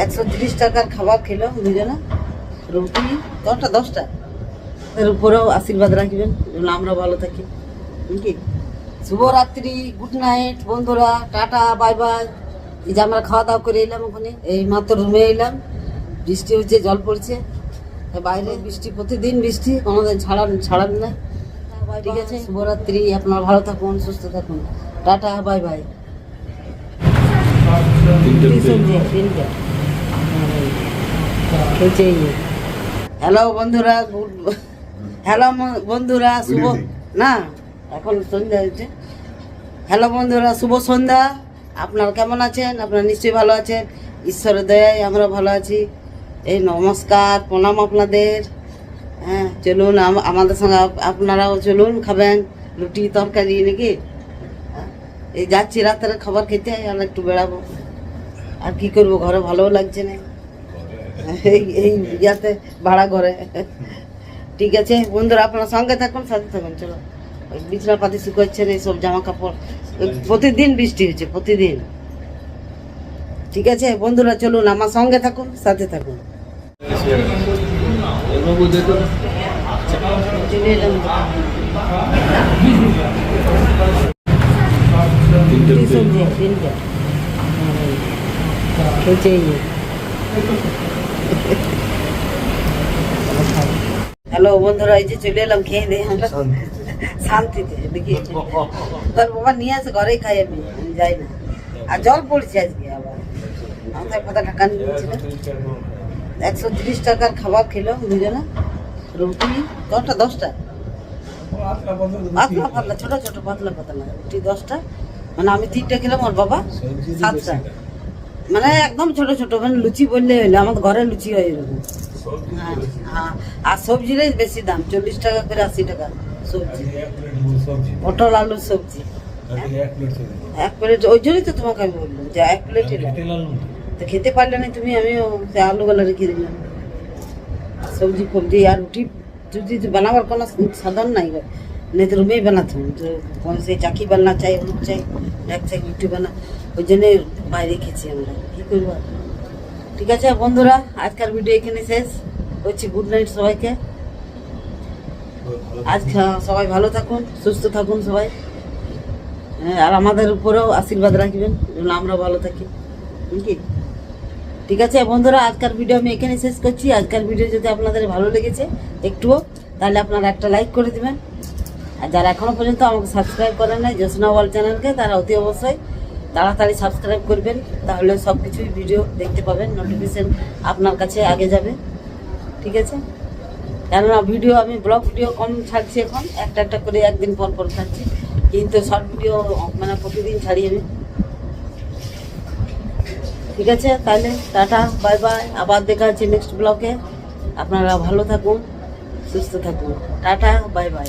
একশো তিরিশ টাকার খাবার খেলো দুজনে। রুটি দশটা দশটা। এর উপরেও আশীর্বাদ রাখবেন আমরা ভালো থাকি। নাকি? শুভরাত্রি গুড নাইট বন্ধুরা টাটা বাই বাই এই যে আমরা খাওয়া দাওয়া করে এলাম ওখানে এই মাত্র রুমে এলাম। বৃষ্টি হচ্ছে জল পড়ছে। বাইরে বৃষ্টি প্রতিদিন বৃষ্টি কোনোদিন ছাড়ান ছাড়ান না। ঠিক আছে? শুভরাত্রি আপনারা ভালো থাকুন সুস্থ থাকুন। টাটা বাই বাই হ্যালো বন্ধুরা গুড হ্যালো বন্ধুরা শুভ না এখন সন্ধ্যা হয়েছে। হ্যালো বন্ধুরা শুভ সন্ধ্যা। আপনারা কেমন আছেন? আপনারা নিশ্চয়ই ভালো আছেন। ঈশ্বরের দয়ায় আমরা ভালো আছি। এই নমস্কার প্রণাম আপনাদের। হ্যাঁ চলুন আমাদের সঙ্গে আপ- আপনারাও চলুন খাবেন রুটি তরকারি নাকি? এই যাচ্ছি রাতের খাবার খেতে আর একটু বেড়াবো। আর কি করব ঘরে ভালোও লাগছে না। এই এই ইয়াতে ভাড়া ঘরে ঠিক আছে বন্ধুরা আপনার সঙ্গে থাকুন সাথে থাকুন চলো। ওই বিছনা পাতি শুকাচ্ছেন এইসব জামা কাপড় প্রতিদিন বৃষ্টি হচ্ছে প্রতিদিন। ঠিক আছে বন্ধুরা চলুন আমার সঙ্গে থাকুন সাথে থাকুন। সবজি তিনটে খেয়েছে হ্যালো বন্ধুরা এই যে চলে এলাম খেয়ে দিয়ে আমরা। শান্তিতে দেখি তোর বাবা নিয়ে আসে ঘরেই খাই আমি যাই না। আর জল পড়ছে আজকে আবার। মাথায় ফাতা ঢাকা নিয়েছিল একশো তিরিশ টাকার খাবার খেলো দুজনে। রুটি দশটা দশটা। পাতলা পাতলা ছোট ছোট পাতলা পাতলা। রুটি দশটা। মানে আমি তিনটে খেলাম ওর বাবা সাতটা। মানে একদম ছোট ছোট মানে লুচি বললে হইল আমাদের ঘরে লুচি হয় এরকম। হ্যাঁ, হ্যাঁ। আর সবজির বেশি দাম চল্লিশ টাকা করে আশি টাকা সবজি পটল আলুর সবজি এক প্লেট ওই জন্যই তো তোমাকে আমি বললাম যে এক প্লেট তো খেতে পারলে না তুমি আমিও সে আলুগুলো রেখে দিলাম সবজি ফবজি আর রুটি রুটি তো বানাবার কোনো সাধন নাই গো नहीं तो रूमें ही बनाता हूँ जो कौन से चाकी बनना चाहिए रुक चाहिए এক চাই রুটি বানা ওই জন্যে বাইরে খেয়েছি আমরা কী করবো আর? ঠিক আছে বন্ধুরা আজকের ভিডিও এখানে শেষ। হচ্ছে গুড নাইট সবাইকে। আজ সবাই ভালো থাকুন সুস্থ থাকুন সবাই। হ্যাঁ, আর আমাদের উপরেও আশীর্বাদ রাখবেন যেন আমরা ভালো থাকি। নাকি? ঠিক আছে বন্ধুরা আজকের ভিডিও আমি এখানে শেষ করছি। আজকের ভিডিও যদি আপনাদের ভালো লেগেছে একটুও তাহলে আপনারা একটা লাইক করে দেবেন। আর যারা এখনও পর্যন্ত আমাকে সাবস্ক্রাইব করেন নাই জ্যোৎস্না ওয়াল চ্যানেলকে তারা অতি অবশ্যই তাড়াতাড়ি সাবস্ক্রাইব করবেন, তাহলে সব কিছুই ভিডিও দেখতে পাবেন নোটিফিকেশন আপনার কাছে আগে যাবে। ঠিক আছে? কেননা ভিডিও আমি ব্লগ ভিডিও কম ছাড়ছি এখন, একটা একটা করে একদিন পর পর ছাড়ছি, কিন্তু শর্ট ভিডিও মানে প্রতিদিন ছাড়ি আমি। ঠিক আছে? তাহলে টাটা বাই বাই আবার দেখা হচ্ছে নেক্সট ব্লগে আপনারা ভালো থাকুন, সুস্থ থাকুন। Tata bye bye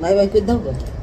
bye bye করে।